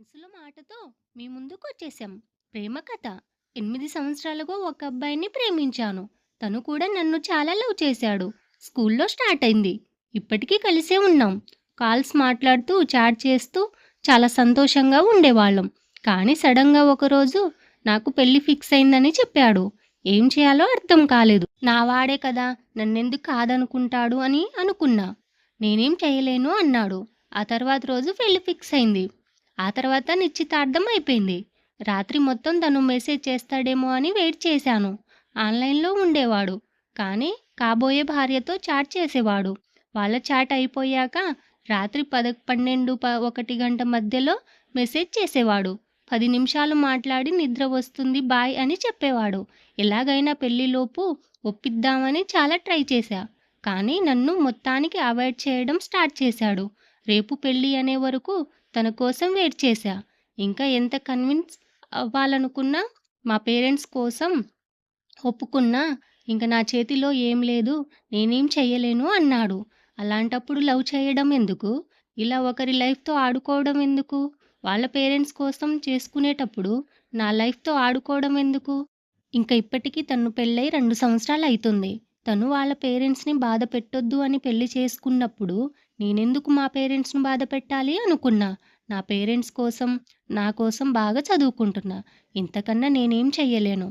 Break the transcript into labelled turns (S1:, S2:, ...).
S1: మనసులో మాటతో మీ ముందుకు వచ్చేసాం ప్రేమ కథ. ఎనిమిది సంవత్సరాలుగా ఒక అబ్బాయిని ప్రేమించాను. తను కూడా నన్ను చాలా లవ్ చేశాడు. స్కూల్లో స్టార్ట్ అయింది. ఇప్పటికీ కలిసే ఉన్నాం. కాల్స్ మాట్లాడుతూ చాట్ చేస్తూ చాలా సంతోషంగా ఉండేవాళ్ళం. కానీ సడన్గా ఒకరోజు నాకు పెళ్ళి ఫిక్స్ అయిందని చెప్పాడు. ఏం చేయాలో అర్థం కాలేదు. నా వాడే కదా నన్నెందుకు కాదనుకుంటాడు అని అనుకున్నా. నేనేం చేయలేను అన్నాడు. ఆ తర్వాత రోజు పెళ్ళి ఫిక్స్ అయింది. ఆ తర్వాత నిశ్చితార్థం అయిపోయింది. రాత్రి మొత్తం తను మెసేజ్ చేస్తాడేమో అని వెయిట్ చేశాను. ఆన్లైన్లో ఉండేవాడు. కానీ కాబోయే భార్యతో చాట్ చేసేవాడు. వాళ్ళ చాట్ అయిపోయాక రాత్రి పద పన్నెండు ప ఒకటి గంట మధ్యలో మెసేజ్ చేసేవాడు. పది నిమిషాలు మాట్లాడి నిద్ర వస్తుంది బాయ్ అని చెప్పేవాడు. ఎలాగైనా పెళ్ళిలోపు ఒప్పిద్దామని చాలా ట్రై చేశా. కానీ నన్ను మొత్తానికి అవాయిడ్ చేయడం స్టార్ట్ చేశాడు. రేపు పెళ్ళి అనే వరకు తన కోసం వెయిట్ చేశా. ఇంకా ఎంత కన్విన్స్ అవ్వాలనుకున్నా మా పేరెంట్స్ కోసం ఒప్పుకున్నా ఇంకా నా చేతిలో ఏం లేదు నేనేం చెయ్యలేను అన్నాడు. అలాంటప్పుడు లవ్ చేయడం ఎందుకు? ఇలా ఒకరి లైఫ్తో ఆడుకోవడం ఎందుకు? వాళ్ళ పేరెంట్స్ కోసం చేసుకునేటప్పుడు నా లైఫ్తో ఆడుకోవడం ఎందుకు? ఇంకా ఇప్పటికీ తను పెళ్ళై రెండు సంవత్సరాలు అవుతుంది తను వాళ్ళ పేరెంట్స్ని బాధ పెట్టొద్దు అని పెళ్ళి చేసుకున్నప్పుడు నేనెందుకు మా పేరెంట్స్ని బాధ పెట్టాలి? అనుకున్నా. నా పేరెంట్స్ కోసం నా కోసం బాగా చదువుకుంటున్నా. ఇంతకన్నా నేనేం చెయ్యలేను.